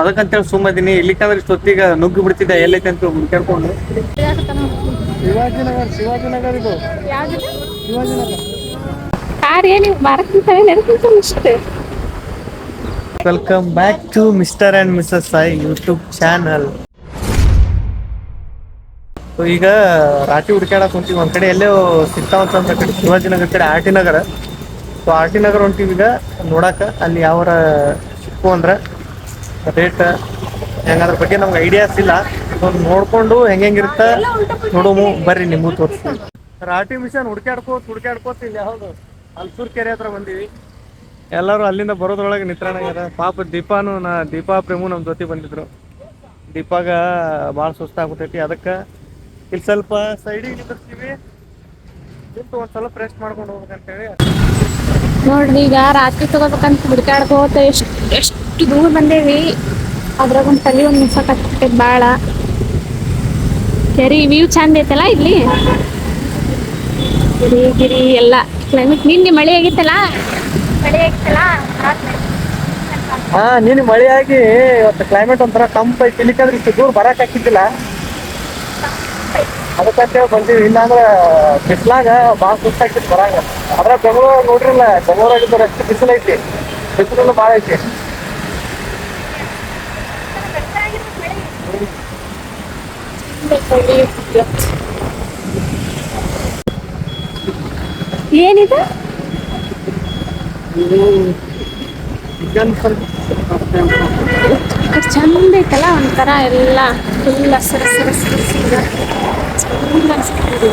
ಅದಕ್ಕಂತೇಳಿ ಸುಮ್ಮದಿನಿ. ಇಲ್ಲಿಕಂದ್ರೆ ಇಷ್ಟೊತ್ತಿಗೆ ನುಗ್ಗಿ ಬಿಡ್ತಿದ್ದೆ ಎಲ್ಲೈತೆ ಅಂತ ಹುಡ್ಕ್ಯಾಡ್ಕೊಂಡು ಶಿವಾಜಿನಗರ್ ಶಿವಾಜಿನಗರ್ ಇದು. ಶಿವಾಜಿನಗರ್. ಕಾರ್ ಏನು ಮಾರಕ್ಕಿಂತಾನೆ ನೆನಪಿಂತ ಇಷ್ಟೇ welcome back to Mr and Mrs Sai YouTube channel ಈಗ ರಾಟಿ ಹುಡ್ಕ್ಯಾಡಕ್ ಹೊಂತೀವಿ ಒಂದ್ ಕಡೆ ಎಲ್ಲೇ ಸಿಗ್ತಾವಂತ ಒಂದ್ ಕಡೆ ಶಿವಾಜಿನಗರ್ ಕಡೆ R T Nagar. So R T Nagar ಹೊಂತೀವಿ ಈಗ ನೋಡಾಕ. ಅಲ್ಲಿ ಯಾವರ ಸಿಕ್ಕು ಅಂದ್ರ ರೇಟ್ ಹೆಂಗದ್ರ ಬಗ್ಗೆ ನಮ್ಗೆ ಐಡಿಯಾಸ್ ಇಲ್ಲ. ನೋಡ್ಕೊಂಡು ಹೆಂಗ್ ಹೆಂಗಿರುತ್ತ ನೋಡೋಮು ಬರ್ರಿ ನಿಮಗೂ ತೋರಿಸ್ತೀವಿ ರಾಟಿ ಮಿಷನ್ ಹುಡ್ಕ್ಯಾಡ್ಕೋತ ಹುಡ್ಕ್ಯಾಡ್ಕೋತ ಇಲ್ಲಿ ಹೌದು ಅಲ್ಸೂರ್ ಕೆರೆ ಹತ್ರ ಬಂದೀವಿ. ಎಲ್ಲರೂ ಅಲ್ಲಿಂದ ಬರೋದ್ರೊಳಗೆ ನಿತ್ರಾಣಾಗ್ಯಾರ ಪಾಪ ದೀಪಾನು ನಾ ದೀಪಾ ಪ್ರೇಮು ನಮ್ಮ ಜೊತೆ ಬಂದಿದ್ರು. ದೀಪಾಗ ಭಾಳ ಸುಸ್ತಾಗ್ಬಿಟ್ಟೈತಿ ಅದಕ್ಕೆ ಇಲ್ಲಿ ಸ್ವಲ್ಪ ಸೈಡಿಗೆ ನಿಂದಿರ್ತೀವಿ ನಿಂತು ಒಂದು ಸ್ವಲ್ಪ ರೆಸ್ಟ್ ಮಾಡ್ಕೊಂಡು ಹೋಗ್ಬೇಕಂತೇಳಿ. ನೋಡ್ರಿ ಈಗ ರಾತ್ರಿ ತಗೋಬೇಕಂತ ಹುಡ್ಕಾಡ್ಕೋತ ಎಷ್ಟು ಎಷ್ಟು ದೂರ ಬಂದೇವಿ. ಅದ್ರಾಗ ಒಂದು ತಲೆ ಒಂದು ಕಟ್ಟಿ ಬಾಳ. ಕೆರಿ ವ್ಯೂ ಚಂದ ಐತಲ್ಲ ಇಲ್ಲಿ? ಗಿರಿ ಗಿರಿ, ಎಲ್ಲ. ಕ್ಲೈಮೇಟ್ ನಿನ್ನೆ ಮಳೆ ಆಗಿತ್ತಲ್ಲ? ಮಳೆ ಆಗಿತ್ತಲ್ಲ? ಹಾ ನೀನು ಮಳೆ ಆಗಿ ಇವತ್ತು ಕ್ಲೈಮೇಟ್ ಒಂಥರ ತಂಪ ಐತಿ. ಇಲ್ಲಿಕಂದ್ರೆ ಇಷ್ಟು ದೂರ ಬರಕ್ ಹಾಕಿದ್ದಿಲ್ಲ ಅದಕ್ಕಂತೇಳಿ ಬಂದೀವಿ. ಇಲ್ಲಾಂದ್ರೆ ಬಿಸ್ಲಾಗ ಭಾಳ ಸುಸ್ತಾಗ್ತಿತ್ತು ಬರಂಗ ಅದ್ರ ಬೆಂಗಳೂರು ನೋಡ್ರಿಲ್ಲ. ಬೆಂಗಳೂರಾಗಿದ್ದು ಅಷ್ಟು ಬಿಸಿಲೈತಿ. ಬಿಸಿಲು ಭಾಳ ಐತಿ. ಏನಿದೆ? ಚಂದ ಐತಲ್ಲ? ಒಂಥರ ಎಲ್ಲ ಫುಲ್ ಹಸಿರು ಹಸಿರು ಹಸಿರು ಹಸಿರು. ಚಂದ ಅನ್ಸ್ತದೆ.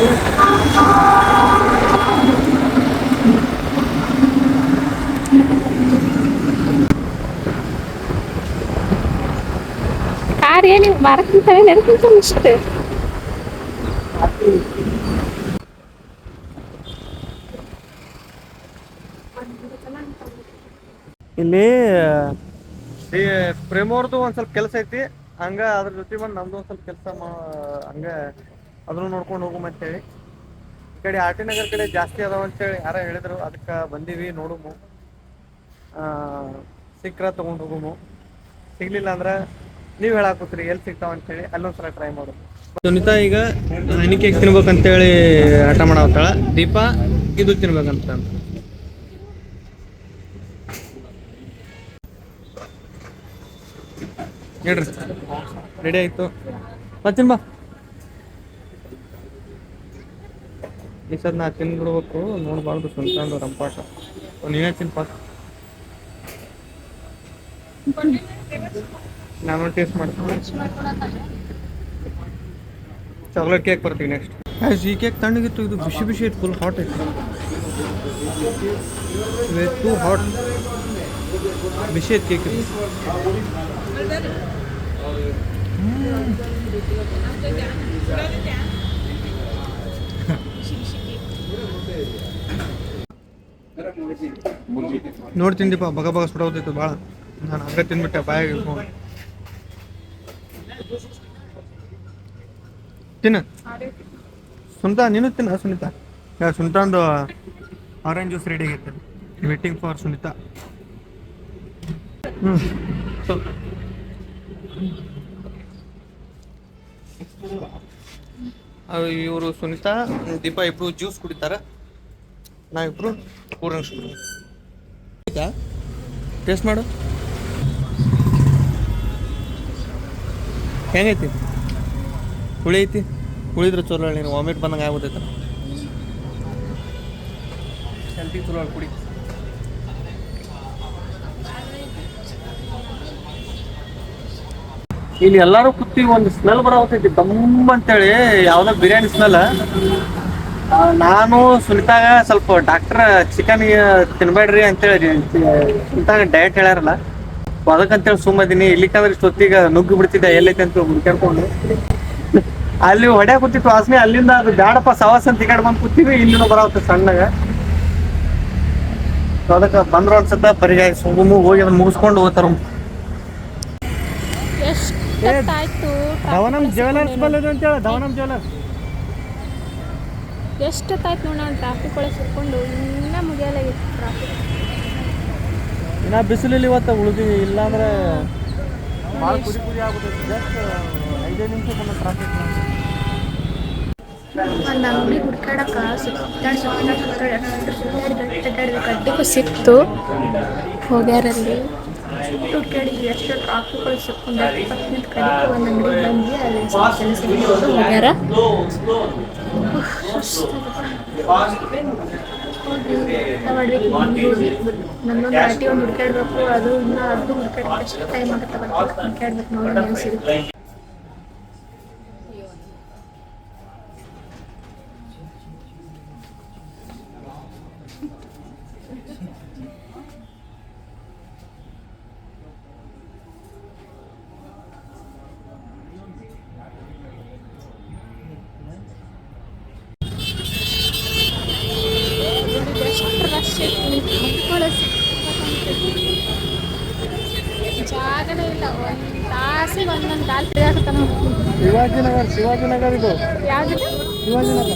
ನೀವು ನೆನಪಿಂತ ಇಷ್ಟೇ ಇಲ್ಲಿ ಈ ಪ್ರೇಮೋರ್ದು ಒಂದ್ ಸ್ವಲ್ಪ ಕೆಲಸ ಐತಿ. ಹಂಗ ಅದ್ರ ಜೊತೆ ಬಂದು ನಮ್ದು ಒಂದ್ ಸ್ವಲ್ಪ ಕೆಲಸ ಮಾ ಹಂಗ ಅದನ್ನು ನೋಡ್ಕೊಂಡು ಹೋಗುಮ ಅಂತೇಳಿ. ಈ ಕಡೆ ಆರ್ ಟಿ ನಗರ್ ಕಡೆ ಜಾಸ್ತಿ ಅದಾವ ಅಂತೇಳಿ ಯಾರ ಹೇಳಿದ್ರು. ಅದಕ್ಕೆ ಬಂದೀವಿ ನೋಡುಮು. ಆ, ಸಿಕ್ಕ್ರ ತಗೊಂಡು ಹೋಗುಮು. ಸಿಗ್ಲಿಲ್ಲ ಅಂದ್ರ ನೀವ್ ಹೇಳಾಕತ್ರಿ ಎಲ್ಲಿ ಸಿಗ್ತಾವ ಅಂತೇಳಿ, ಅಲ್ಲೊಂದ್ಸಲ ಟ್ರೈ ಮಾಡೋದು. ಸುನಿತಾ ಈಗ ಹನಿ ಕೇಕ್ ತಿನ್ಬೇಕಂತೇಳಿ ಆಟ ಮಾಡಾವತ್ತಾಳ ದೀಪಾ, ಇದು ತಿನ್ಬೇಕಂತ. ಹೇಳ್ರಿ. ರೆಡಿ ಆಯ್ತು. ಮತ್ತಿನ ಬಾ ಈ ಸದ್ ನಾ ತಿನ್ಬಿಡ್ಬೇಕು, ನೋಡ್ಬಾರ್ದು ಸುಂಟಂದು ರಂಪಾಟ. ನೀನೇ ತಿನ್ಪ. ನಾನು ಟೇಸ್ಟ್ ಮಾಡ್ತೀನಿ ಚಾಕ್ಲೇಟ್ ಕೇಕ್ ಬರ್ತೀವಿ ನೆಕ್ಸ್ಟ್ ಈ ಕೇಕ್ ತಣ್ಣಗಿತ್ತು ಇದು ಬಿಸಿ ಬಿಸಿ ಇತ್ತು ಫುಲ್ ಹಾಟ್ ಇತ್ತು ಟೂ ಹಾಟ್ ಬಿಸಿ ಐತೆ ಕೇಕ್ ಇದು ನೋಡ್ತೀನಿ ದೀಪ ಬಗ ಬಗ ಸುಡೋದಿತ್ತು ಭಾಳ ನಾನು ಹಂಗೆ ತಿನ್ಬಿಟ್ಟೆ ಬಾಯಾಗಿ ಇಟ್ಕೊಂಡು ತಿನ್ನ. ಸುನಿತಾ ನೀನು ತಿನ್ನ ಸುನಿತಾ. ಯಾ ಸುನಿತಾಂದು ಆರೆಂಜ್ ಜ್ಯೂಸ್ ರೆಡಿ ಆಗೈತೆ. Waiting for Sunita. ಹ್ಞೂ ಇವರು ಸುನಿತಾ ದೀಪಾ ಇಬ್ರು ಜ್ಯೂಸ್ ಕುಡಿತಾರ. ನಾವಿಬ್ರು ಕೂಲ್ ಡ್ರಿಂಕ್ಸ್ ಕುಡಿ ಆಯ್ತಾ? ಟೇಸ್ಟ್ ಮಾಡು. ಹೆಂಗೈತಿ? ಹುಳಿ ಐತಿ ಚಲೋ ಹೇಳಿ, ನೀನು ವಾಮಿಟ್ ಬಂದಂಗೆ ಆಗ್ಬಿಟ್ಟೈತೆ. ಚಲೋ ಕುಡಿ. ಇಲ್ಲಿ ಎಲ್ಲಾರು ಕುತ್ತಿ ಒಂದು ಸ್ಮೆಲ್ ಬರತೈತಿ ದಮ್ ಅಂತೇಳಿ, ಯಾವ್ದೋ ಬಿರಿಯಾನಿ ಸ್ಮೆಲ್ ನಾನು ಸುನಿತಾಗ ಸ್ವಲ್ಪ ಡಾಕ್ಟರ್ ಚಿಕನ್ ತಿನ್ಬೇಡ್ರಿ ಅಂತೇಳಿ, ಸುನಿತಾಗ ಡಯಟ್ ಹೇಳ್ಯಾರಲ್ಲ. ಅದಕ್ಕಂತೇಳಿ ಸುಮ್ಮದಿನಿ ಇಲ್ಲಿಕಂದ್ರೆ ಇಷ್ಟೊತ್ತಿಗೆ ನುಗ್ಗಿ ಬಿಡ್ತಿದ್ದೆ ಎಲ್ಲೈತೆ ಅಂತ ಹುಡ್ಕ್ಯಾಡ್ಕೊಂಡು ಅಲ್ಲಿ ಹೊಡೆ ಕೂತಿತ್ತು ವಾಸನೆ ಅಲ್ಲಿಂದ ಅದು ಬ್ಯಾಡಪ್ಪ ಸವಾಸ ಅಂತ ಈ ಕಡೆ ಬಂದು ಕೂತೀವಿ ಇಲ್ಲಿನೂ ಬರಾವತ್ತೆ ಸಣ್ಣಗ. ಸೊ ಅದಕ್ಕೆ ಬಂದ್ರು ಅನ್ಸತ್ತ ಪರಿಗಾಯ ಸುಗುಮು ಹೋಗಿ ಅದನ್ನ ಮುಗಿಸ್ಕೊಂಡು ಹೋಗ್ತಾರ ಧವನಂ ಜ್ಯುವೆಲರ್ಸ್ ಬಲ್ಲದು ಅಂತೇಳಿ ಧವನಂ ಜ್ಯುವೆಲರ್ಸ್ ಎಷ್ಟೊತ್ತಾಯ್ತು ನೋಡಿ ನಾನು ಟ್ರಾಫಿಕ್ ಒಳಗೆ ಸಿಕ್ಕೊಂಡು ಇನ್ನೂ ಮುಗಿಯಲಾಗಿತ್ತು ಟ್ರಾಫಿಕ್ ಇನ್ನ ಬಿಸಿಲಲ್ಲಿ ಇವತ್ತು ಉಳಿದು ಇಲ್ಲಾಂದ್ರೆ ಭಾಳ ಕುದಿ ಕುದಿ ಆಗುತ್ತೆ. ಜಸ್ಟ್ ಐದೇ ನಿಮಿಷ ನಮ್ಮ ಟ್ರಾಫಿಕ್ ಒಂದು ಅಂಗಡಿ ಹುಡ್ಕಾಡಕ ಸುತ್ತಾಡಿ ಸುತ್ತಾಡಿ ಸುತ್ತಾಡಿ ಅಷ್ಟು ಸುತ್ತಾಡಿ ಅಡ್ಡಾಡಿದ ಕಡ್ಡಿಗೂ ಸಿಕ್ತು. ಹೋಗ್ಯಾರಲ್ಲಿ. ಹುಡ್ಕಾಡಿದ್ವಿ ಎಷ್ಟು ಟ್ರಾಫಿಕ್ಗಳು ಸಿಕ್ಕೊಂಡು ಒಂದು ಅಂಗಡಿ ಬಂದು ಅಲ್ಲಿ ಕೆಲಸ ಹೋಗ್ಯಾರ. ಹುಡ್ಕಾಡ್ಬೇಕು ಅದು ಇನ್ನೂ ಅದು ಹುಡ್ಕಾಡ್ಬೇಕು ಟೈಮ್ ಆಗುತ್ತೆ ಹುಡ್ಕಾಡ್ಬೇಕು ನೋಡಿ ಸಿಗುತ್ತೆ. ಶಿವಾಜಿನಗರ್ ಶಿವಾಜಿನಗರ್ ಇದು ಯಾವ್ದು ಶಿವಾಜಿನಗರ್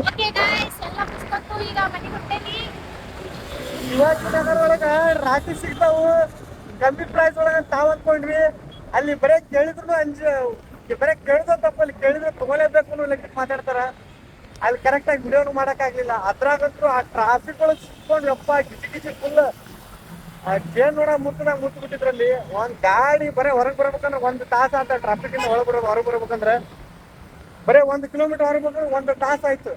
ಓಕೆ ಗಾಯ್ಸ್ ಎಲ್ಲ ಮುಗಿಸ್ಕೊಟ್ಟು ಈಗ ಮನೆಗೆ ಹೊಂಟೇನಿ ಶಿವಾಜಿನಗರ ಒಳಗ ರಾಖಿ ಸಿಗ್ತಾವು ಕಮ್ಮಿ ಪ್ರೈಸ್ ಒಳಗ ತಾವ್ ಅಂದ್ಕೊಂಡ್ವಿ ಅಲ್ಲಿ ಬರೇ ಕೇಳಿದ್ರು ಅಂಜ ಬರೇ ಕೇಳಿದ್ರು ತಪ್ಪಲ್ಲಿ ಕೇಳಿದ್ರೆ ತಗೊಲೇಬೇಕು ಅನ್ನೋ ಲೆಕ್ಕ ಮಾತಾಡ್ತಾರ ಅಲ್ಲಿ ಕರೆಕ್ಟ್ ಆಗಿ ವಿಡಿಯೋನು ಮಾಡಕ್ ಆಗ್ಲಿಲ್ಲ. ಅದ್ರಾಗಂತೂ ಆ ಟ್ರಾಫಿಕ್ ಒಳಗೆ ಸಿಕ್ಕೊಂಡು ಯಪ್ಪ ಗಿಜಿ ಗಿಜಿ ಫುಲ್ ಆ ಜೇನ್ ನೋಡ ಮುತ್ತದಾಗ ಮುತ್ತು ಬಿಟ್ಟಿದ್ರಲ್ಲಿ ಒಂದ್ ಗಾಡಿ ಬರೇ ಹೊರಗ್ ಬರ್ಬೇಕಂದ್ರೆ ಒಂದ್ ತಾಸ ಆತ ಟ್ರಾಫಿಕ್ ಇಂದ ಒಳಗ್ ಬರ್ಬೇಕು, ಹೊರಗ್ ಬರ್ಬೇಕಂದ್ರೆ. ಬರೇ ಒಂದ್ ಕಿಲೋಮೀಟರ್ ಹೊರಗ್ ಬರ್ಬೇಕಂದ್ರೆ ಒಂದ್ ತಾಸ ಆಯ್ತು.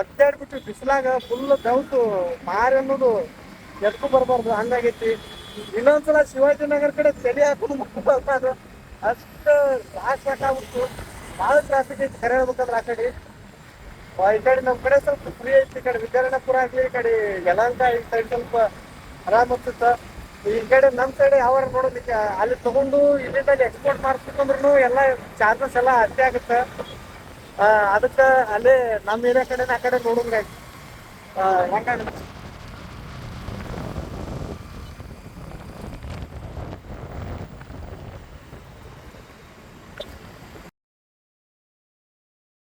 ಒದ್ದಾಡ್ಬಿಟ್ಟು ಬಿಸಿಲಾಗ ಫುಲ್ ದೌತು. ಮಾರಿ ಅನ್ನೋದು ಎದ್ಕು ಬರಬಾರ್ದು, ಹಂಗಾಗೈತಿ. ಇನ್ನೊಂದ್ಸಲ ಶಿವಾಜಿನಗರ ಕಡೆ ತಲೆ ಹಾಕೊಂಡು ಮಾಡ್ಬಾರ್ದು ಅಷ್ಟು ರಾಶ್ ಸಾಕಾಗ್ಬಿಟ್ಟು ಭಾಳ ಟ್ರಾಫಿಕ್ ಐತಿ, ಕರೆ ಹೇಳ್ಬೇಕಂದ್ರೆ ಆ ಕಡೆ. ಈ ಕಡೆ ನಮ್ ಕಡೆ ಸ್ವಲ್ಪ ಫ್ರೀ ಐತಿ, ಈ ಕಡೆ ವಿದ್ಯಾರಣ್ಯಪುರ ಆಗ್ಲಿ, ಈ ಕಡೆ ಯಲಹಂಕ, ಈ ಸೈಡ್ ಸ್ವಲ್ಪ ಆರಾಮ್ ಆಗ್ತಿತ್ತ ಈ ಕಡೆ ನಮ್ ಸೈಡ್ ಯಾವ ನೋಡೋದಕ್ಕೆ, ಅಲ್ಲಿ ತಗೊಂಡು ಇಲ್ಲಿಂದ ಎಕ್ಸ್ಪೋರ್ಟ್ ಮಾಡ್ಬೇಕಂದ್ರೂ ಎಲ್ಲ ಚಾರ್ಜಸ್ ಎಲ್ಲ ಅಷ್ಟೇ ಆಗುತ್ತೆ. ಅದಕ್ಕೆ ಅಲ್ಲೇ ನಮ್ಮ ಏರಿಯಾ ಕಡೆ ಆ ಕಡೆ ನೋಡೋಂಗಾಯ್ತು. ಹೆಂಗಾಗುತ್ತೆ